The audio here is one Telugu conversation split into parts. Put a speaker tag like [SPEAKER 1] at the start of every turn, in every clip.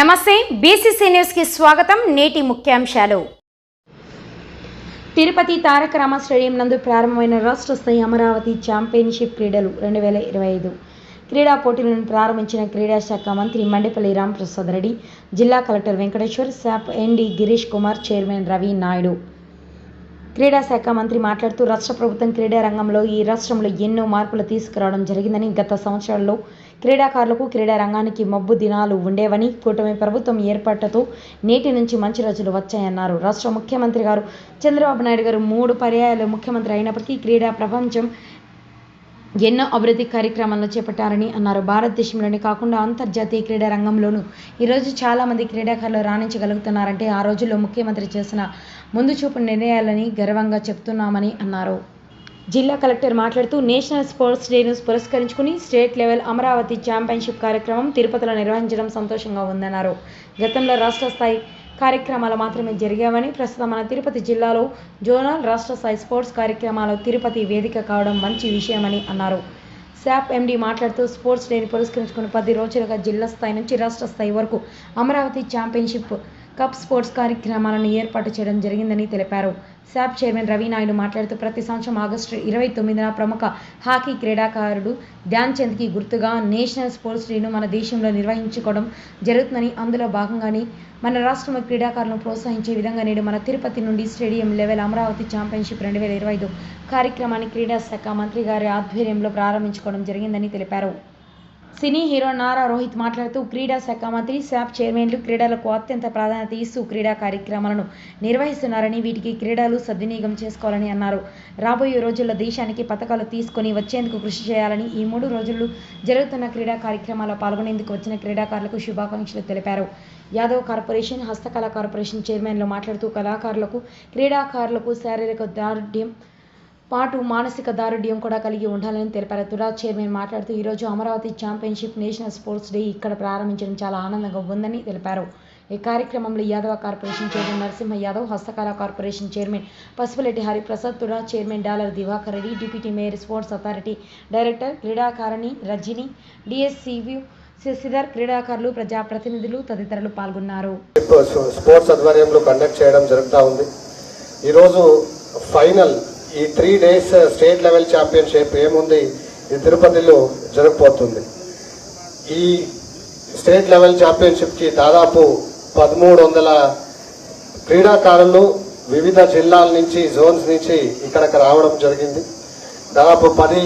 [SPEAKER 1] నమస్తే బీసీసీ న్యూస్కి స్వాగతం నేటి ముఖ్యాంశాలు. తిరుపతి తారక రామ స్టేడియం నందు ప్రారంభమైన రాష్ట్ర స్థాయి అమరావతి ఛాంపియన్షిప్ క్రీడలు రెండు వేల ఇరవై ఐదు. క్రీడా పోటీలను ప్రారంభించిన క్రీడా శాఖ మంత్రి మండపల్లి రామప్రసాద్ రెడ్డి జిల్లా collector Venkateshwar SAAP MD Girish Kumar chairman Ravi Naidu. క్రీడా శాఖ మంత్రి మాట్లాడుతూ రాష్ట్ర ప్రభుత్వం క్రీడా రంగంలో ఈ రాష్ట్రంలో ఎన్నో మార్పులు తీసుకురావడం జరిగిందని గత సంవత్సరాల్లో క్రీడాకారులకు క్రీడా రంగానికి మబ్బు దినాలు ఉండేవని కూటమి ప్రభుత్వం ఏర్పాటుతో నేటి నుంచి మంచి రోజులు వచ్చాయన్నారు. రాష్ట్ర ముఖ్యమంత్రి గారు చంద్రబాబు నాయుడు గారు మూడు పర్యాయాలు ముఖ్యమంత్రి అయినప్పటికీ క్రీడా ప్రపంచం ఎన్నో అభివృద్ధి కార్యక్రమాలను చేపట్టారని అన్నారు. భారతదేశంలోనే కాకుండా అంతర్జాతీయ క్రీడా రంగంలోనూ ఈరోజు చాలామంది క్రీడాకారులు రాణించగలుగుతున్నారంటే ఆ రోజుల్లో ముఖ్యమంత్రి చేసిన ముందు చూపు నిర్ణయాలని గర్వంగా చెప్తున్నామని అన్నారు. జిల్లా కలెక్టర్ మాట్లాడుతూ నేషనల్ స్పోర్ట్స్ డేను పురస్కరించుకుని స్టేట్ లెవెల్ అమరావతి ఛాంపియన్షిప్ కార్యక్రమం తిరుపతిలో నిర్వహించడం సంతోషంగా ఉందన్నారు. గతంలో రాష్ట్ర స్థాయి కార్యక్రమాలు మాత్రమే జరిగావని ప్రస్తుతం మన తిరుపతి జిల్లాలో జోనల్ రాష్ట్ర స్థాయి స్పోర్ట్స్ కార్యక్రమాలు తిరుపతి వేదిక కావడం మంచి విషయమని అన్నారు. శాప్ ఎండి మాట్లాడుతూ స్పోర్ట్స్ డేని పురస్కరించుకుని పది రోజులుగా జిల్లా స్థాయి నుంచి రాష్ట్ర స్థాయి వరకు అమరావతి ఛాంపియన్షిప్ కప్ స్పోర్ట్స్ కార్యక్రమాలను ఏర్పాటు చేయడం జరిగిందని తెలిపారు. శాప్ చైర్మన్ రవి నాయుడు మాట్లాడుతూ ప్రతి సంవత్సరం ఆగస్టు ఇరవై తొమ్మిదిన ప్రముఖ హాకీ క్రీడాకారుడు ధ్యాన్ చంద్కి గుర్తుగా నేషనల్ స్పోర్ట్స్ డేను మన దేశంలో నిర్వహించుకోవడం జరుగుతుందని అందులో భాగంగానే మన రాష్ట్రంలో క్రీడాకారులను ప్రోత్సహించే విధంగా నేడు మన తిరుపతి నుండి స్టేడియం లెవెల్ అమరావతి ఛాంపియన్షిప్ రెండు వేల ఇరవై ఐదు కార్యక్రమాన్ని క్రీడా శాఖ మంత్రి గారి ఆధ్వర్యంలో ప్రారంభించుకోవడం జరిగిందని తెలిపారు. సినీ హీరో నారా రోహిత్ మాట్లాడుతూ క్రీడా శాఖ మంత్రి శాప్ చైర్మన్లు క్రీడలకు అత్యంత ప్రాధాన్యత ఇస్తూ క్రీడా కార్యక్రమాలను నిర్వహిస్తున్నారని వీటికి క్రీడలు సద్వినియోగం చేసుకోవాలని అన్నారు. రాబోయే రోజుల్లో దేశానికి పథకాలు తీసుకొని వచ్చేందుకు కృషి చేయాలని ఈ మూడు రోజులు జరుగుతున్న క్రీడా కార్యక్రమాల్లో పాల్గొనేందుకు వచ్చిన క్రీడాకారులకు శుభాకాంక్షలు తెలిపారు. యాదవ్ కార్పొరేషన్ హస్తకళా కార్పొరేషన్ చైర్మన్లు మాట్లాడుతూ కళాకారులకు క్రీడాకారులకు శారీరక దారుఢ్యం పాటు మానసిక దారుఢ్యం కూడా కలిగి ఉండాలని తెలిపారు. తుడా చైర్మన్ మాట్లాడుతూ ఈరోజు Amaravati championship national sports day ఇక్కడ ప్రారంభించడం చాలా ఆనందంగా ఉందని తెలిపారు. ఈ కార్యక్రమంలో Yadava corporation chairman Narasimha Yadav హస్తకళా corporation chairman Pasupuleti Hariprasad TUDA chairman dollar Divakar Reddy deputy mayor sports authority director క్రీడాకారిణి రజని డిఎస్సివి శశిధర్ క్రీడాకారులు ప్రజాప్రతినిధులు తదితరులు పాల్గొన్నారు.
[SPEAKER 2] స్పోర్ట్స్ ఆధ్వర్యంలో కండక్ట్ చేయడం జరుగుతూ ఉంది. ఈరోజు ఫైనల్ ఈ three days state level championship ఏముంది? ఇది తిరుపతిలో జరగబోతుంది. ఈ స్టేట్ లెవెల్ ఛాంపియన్షిప్కి దాదాపు పదమూడు వందల క్రీడాకారులు వివిధ జిల్లాల నుంచి జోన్స్ నుంచి ఇక్కడికి రావడం జరిగింది. దాదాపు పది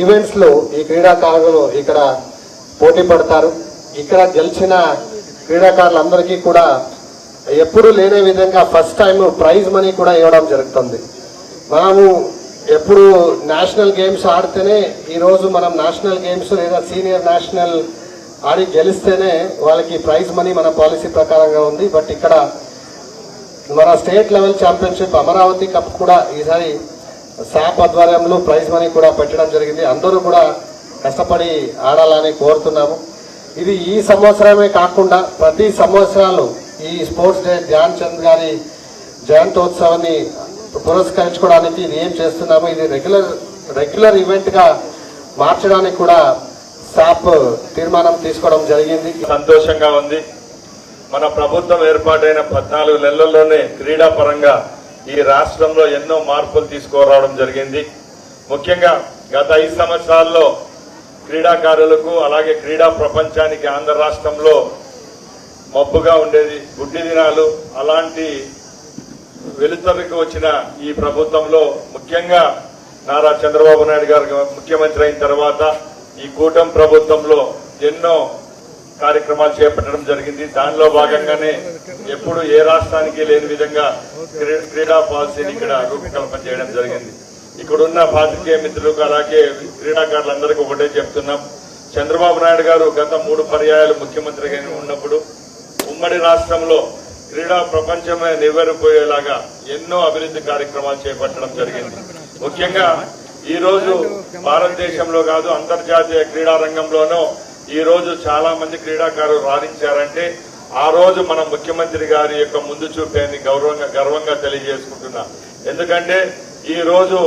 [SPEAKER 2] ఈవెంట్స్లో ఈ క్రీడాకారులు ఇక్కడ పోటీ పడతారు. ఇక్కడ గెలిచిన క్రీడాకారులందరికీ కూడా ఎప్పుడు లేని విధంగా ఫస్ట్ టైం ప్రైజ్ మనీ కూడా ఇవ్వడం జరుగుతుంది. మనము ఎప్పుడు నేషనల్ గేమ్స్ ఆడితేనే ఈరోజు మనం నేషనల్ గేమ్స్ లేదా సీనియర్ నేషనల్ ఆడి గెలిస్తేనే వాళ్ళకి ప్రైజ్ మనీ మన పాలసీ ప్రకారంగా ఉంది. బట్ ఇక్కడ మన state level championship Amaravati cup కూడా ఈసారి శాప్ ఆధ్వర్యంలో ప్రైజ్ మనీ కూడా పెట్టడం జరిగింది. అందరూ కూడా కష్టపడి ఆడాలని కోరుతున్నాము. ఇది ఈ సంవత్సరమే కాకుండా ప్రతి సంవత్సరాలు ఈ స్పోర్ట్స్ డే ధ్యాన్ చంద్ గారి జయంతోత్సవాన్ని పురస్కరించుకోవడానికి ఇది ఏం చేస్తున్నాము ఇది రెగ్యులర్ రెగ్యులర్ ఈవెంట్గా మార్చడానికి కూడా సాప్ తీర్మానం తీసుకోవడం జరిగింది.
[SPEAKER 3] సంతోషంగా ఉంది. మన ప్రభుత్వం ఏర్పాటైన పద్నాలుగు నెలల్లోనే క్రీడా పరంగా ఈ రాష్ట్రంలో ఎన్నో మార్పులు తీసుకురావడం జరిగింది. ముఖ్యంగా గత ఐదు సంవత్సరాల్లో క్రీడాకారులకు అలాగే క్రీడా ప్రపంచానికి ఆంధ్ర రాష్ట్రంలో మబ్బుగా ఉండేది. గుడ్డి దినాలు అలాంటి వెలుతరికి వచ్చిన ఈ ప్రభుత్వంలో ముఖ్యంగా నారా చంద్రబాబు నాయుడు గారు ముఖ్యమంత్రి అయిన తర్వాత ఈ కూటమి ప్రభుత్వంలో ఎన్నో కార్యక్రమాలు చేపట్టడం జరిగింది. దానిలో భాగంగానే ఎప్పుడు ఏ రాష్ట్రానికి లేని విధంగా క్రీ- క్రీడా పాలసీని ఇక్కడ రూపకల్పన చేయడం జరిగింది. ఇక్కడున్న పాత్రికేయ మిత్రులకు అలాగే క్రీడాకారులందరికీ ఒకటే చెప్తున్నాం. చంద్రబాబు నాయుడు గారు గత మూడు పర్యాయాలు ముఖ్యమంత్రిగా ఉన్నప్పుడు ఉమ్మడి రాష్ట్రంలో క్రీడా ప్రపంచమే నివ్వెరపోయేలాగా ఎన్నో అభివృద్ధి కార్యక్రమాలు చేపట్టడం జరిగింది. ముఖ్యంగా ఈ రోజు భారతదేశంలో కాదు అంతర్జాతీయ క్రీడా రంగంలోనూ ఈ రోజు చాలా మంది క్రీడాకారులు రాణించారంటే ఆ రోజు మన ముఖ్యమంత్రి గారి యొక్క ముందు చూపేని గౌరవంగా గర్వంగా తెలియజేసుకుంటున్నా. ఎందుకంటే ఈ రోజు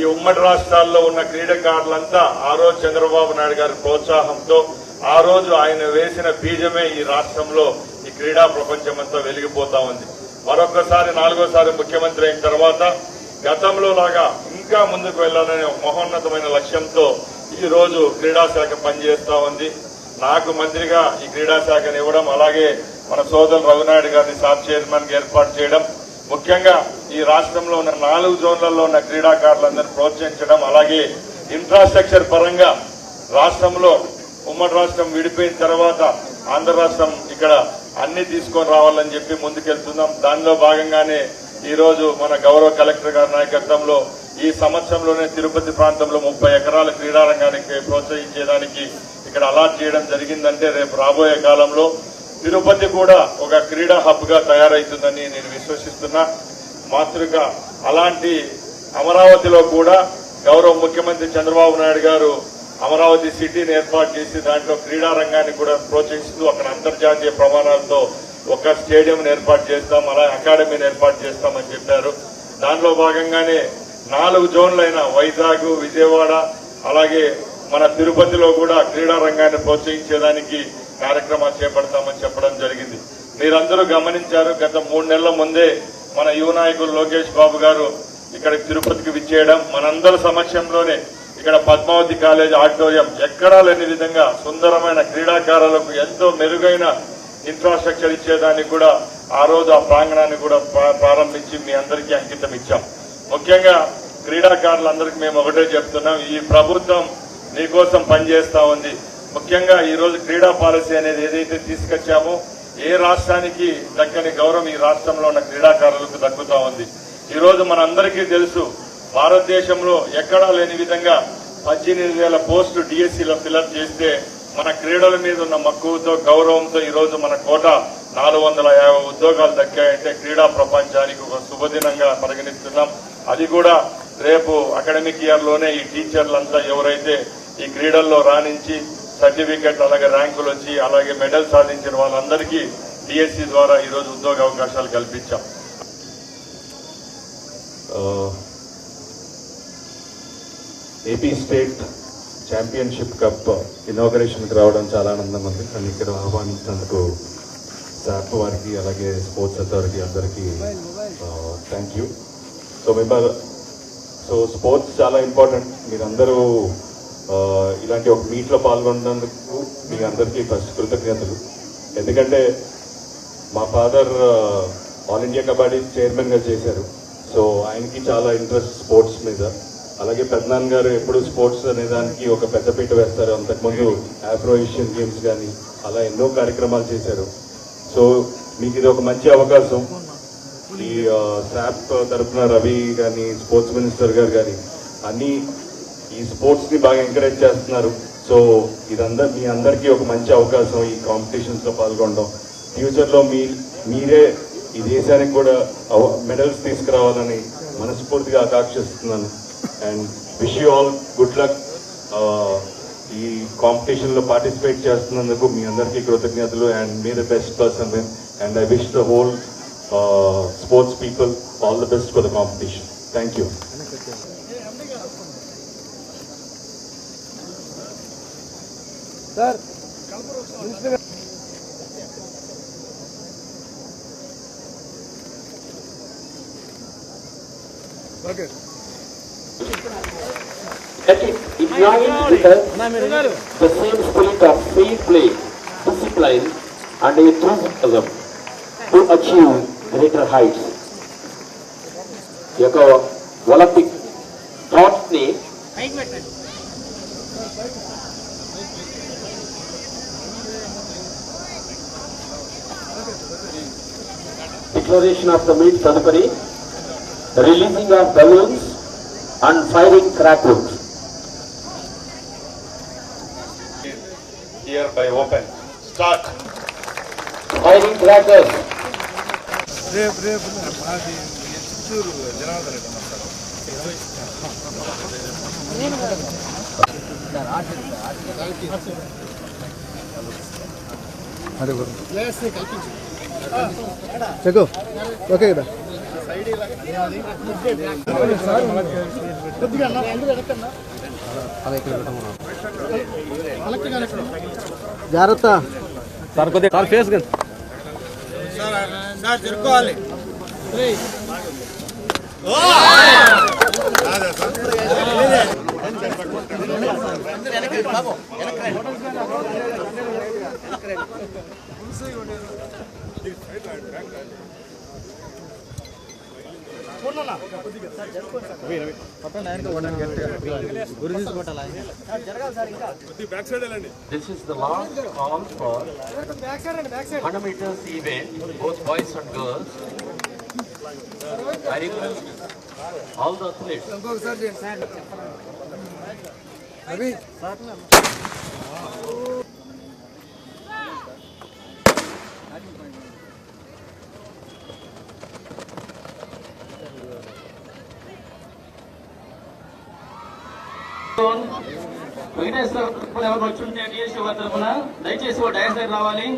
[SPEAKER 3] ఈ ఉమ్మడి రాష్ట్రాల్లో ఉన్న క్రీడాకారులంతా ఆ రోజు చంద్రబాబు నాయుడు గారి ప్రోత్సాహంతో ఆ రోజు ఆయన వేసిన బీజమే ఈ రాష్ట్రంలో క్రీడా ప్రపంచమంతా వెలిగిపోతా ఉంది. మరొకసారి నాలుగోసారి ముఖ్యమంత్రి అయిన తర్వాత గతంలో లాగా ఇంకా ముందుకు వెళ్ళాలనే మహోన్నతమైన లక్ష్యంతో ఈ రోజు క్రీడాశాఖ పనిచేస్తా ఉంది. నాకు మంత్రిగా ఈ క్రీడాశాఖను ఇవ్వడం అలాగే మన సోదరు రఘునాయుడు గారిని సాబ్ చైర్మన్ ఏర్పాటు చేయడం ముఖ్యంగా ఈ రాష్ట్రంలో ఉన్న నాలుగు జోన్లలో ఉన్న క్రీడాకారులందరినీ ప్రోత్సహించడం అలాగే ఇన్ఫ్రాస్ట్రక్చర్ పరంగా రాష్ట్రంలో ఉమ్మడి రాష్ట్రం విడిపోయిన తర్వాత ఆంధ్ర రాష్ట్రం ఇక్కడ అన్ని తీసుకొని రావాలని చెప్పి ముందుకెళ్తున్నాం. దానిలో భాగంగానే ఈరోజు మన గౌరవ కలెక్టర్ గారి నాయకత్వంలో ఈ సంవత్సరంలోనే తిరుపతి ప్రాంతంలో ముప్పై ఎకరాల క్రీడారంగానికి ప్రోత్సహించేదానికి ఇక్కడ అలాట్ చేయడం జరిగిందంటే రేపు రాబోయే కాలంలో తిరుపతి కూడా ఒక క్రీడా హబ్గా తయారైతుందని నేను విశ్వసిస్తున్నా. మాతృక అలాంటి అమరావతిలో కూడా గౌరవ ముఖ్యమంత్రి చంద్రబాబు నాయుడు గారు అమరావతి సిటీని ఏర్పాటు చేసి దాంట్లో క్రీడా రంగాన్ని కూడా ప్రోత్సహిస్తూ అక్కడ అంతర్జాతీయ ప్రమాణాలతో ఒక స్టేడియంను ఏర్పాటు చేస్తాం అలా అకాడమీని ఏర్పాటు చేస్తామని చెప్పారు. దానిలో భాగంగానే నాలుగు జోన్లైన వైజాగ్ విజయవాడ అలాగే మన తిరుపతిలో కూడా క్రీడా రంగాన్ని ప్రోత్సహించేదానికి కార్యక్రమాలు చేపడతామని చెప్పడం జరిగింది. మీరందరూ గమనించారు గత మూడు నెలల ముందే మన యువ నాయకులు లోకేష్ బాబు గారు ఇక్కడ తిరుపతికి విచ్చేయడం మనందరి సమక్షంలోనే ఇక్కడ పద్మావతి కాలేజ్ ఆడిటోరియం ఎక్కడా లేని విధంగా సుందరమైన క్రీడాకారులకు ఎంతో మెరుగైన ఇన్ఫ్రాస్ట్రక్చర్ ఇచ్చేదానికి కూడా ఆ రోజు ఆ ప్రాంగణాన్ని కూడా ప్రా- ప్రారంభించి మీ అందరికీ అంకితం ఇచ్చాం. ముఖ్యంగా క్రీడాకారులందరికీ మేము ఒకటే చెప్తున్నాం ఈ ప్రభుత్వం నీకోసం పనిచేస్తా ఉంది. ముఖ్యంగా ఈ రోజు క్రీడా పాలసీ అనేది ఏదైతే తీసుకొచ్చామో ఏ రాష్ట్రానికి దక్కని గౌరవం ఈ రాష్ట్రంలో ఉన్న క్రీడాకారులకు దక్కుతా ఉంది. ఈ రోజు మనందరికీ తెలుసు భారతదేశంలో ఎక్కడా లేని విధంగా పద్దెనిమిది వేల పోస్టులు డిఎస్సీలో ఫిలప్ చేస్తే మన క్రీడల మీద ఉన్న మక్కువతో గౌరవంతో ఈరోజు మన కోట నాలుగు వందల యాభై ఉద్యోగాలు దక్కాయంటే క్రీడా ప్రపంచానికి ఒక శుభదినంగా పరిగణిస్తున్నాం. అది కూడా రేపు అకాడమిక్ ఇయర్లోనే ఈ టీచర్లంతా ఎవరైతే ఈ క్రీడల్లో రాణించి సర్టిఫికెట్ అలాగే ర్యాంకులు వచ్చి అలాగే మెడల్ సాధించిన వాళ్ళందరికీ డిఎస్సి ద్వారా ఈ రోజు ఉద్యోగ అవకాశాలు కల్పించాం.
[SPEAKER 4] ఏపీ స్టేట్ ఛాంపియన్షిప్ కప్ ఇనాగరేషన్కి రావడం చాలా ఆనందంగా ఉంది నన్ను ఇక్కడ ఆహ్వానించినందుకు స్టాఫ్ వారికి అలాగే స్పోర్ట్స్ అథారిటీ అందరికీ thank you so member so sports చాలా ఇంపార్టెంట్ మీరందరూ ఇలాంటి ఒక మీట్లో పాల్గొన్నందుకు మీ అందరికీ ఫస్ట్ కృతజ్ఞతలు. ఎందుకంటే మా ఫాదర్ ఆల్ ఇండియా కబడ్డీ చైర్మన్గా చేశారు. సో ఆయనకి చాలా ఇంట్రెస్ట్ స్పోర్ట్స్ మీద. అలాగే పెద్దనాన్న గారు ఎప్పుడు స్పోర్ట్స్ అనే దానికి ఒక పెద్దపీట వేస్తారు. అంతకుముందు ఆఫ్రో ఏషియన్ గేమ్స్ కానీ అలా ఎన్నో కార్యక్రమాలు చేశారు. సో మీకు ఇది ఒక మంచి అవకాశం. ఈ శాప్ తరఫున రవి కానీ స్పోర్ట్స్ మినిస్టర్ గారు కానీ అన్నీ ఈ స్పోర్ట్స్ని బాగా ఎంకరేజ్ చేస్తున్నారు. సో ఇదందరు మీ అందరికీ ఒక మంచి అవకాశం ఈ కాంపిటీషన్స్లో పాల్గొనడం. ఫ్యూచర్లో మీ మీరే ఈ దేశానికి కూడా మెడల్స్ తీసుకురావాలని మనస్ఫూర్తిగా ఆకాంక్షిస్తున్నాను. And wish you all good luck ఈ కాంపిటీషన్లో పార్టిసిపేట్ చేస్తున్నందుకు మీ అందరికీ కృతజ్ఞతలు and may the best person win and I wish the whole sports people all the best for the competition thank you
[SPEAKER 5] Let it ignite with us the same spirit of fair play, discipline, and enthusiasm to achieve greater heights. ఈ యొక్క ఒలింపిక్ థాట్స్ని డిక్లరేషన్ ఆఫ్ ద మీట్ తదుపరి releasing of balloons and firing crackers
[SPEAKER 3] hereby open start
[SPEAKER 5] firing crackers
[SPEAKER 6] రేపు రేపు మాది చిత్తూరు జనార్దన్ రెడ్డి వస్తారు చెక్కు ఓకే కదా కొద్దిగా అన్న, ముందు వెనకన్నా. జాగ్రత్త. సార్ కొద్దిగా సార్ ఫేస్
[SPEAKER 7] సార్ తిరుక్కోవాలి.
[SPEAKER 5] This is the last call for 100 meters event, both boys and girls. I request all the athletes. Venkateswara తరపున ఎవరు వచ్చి ఉంటే డిఎస్సీ వారి తరపున? దయచేసి ఓ డయాస్ రావాలి.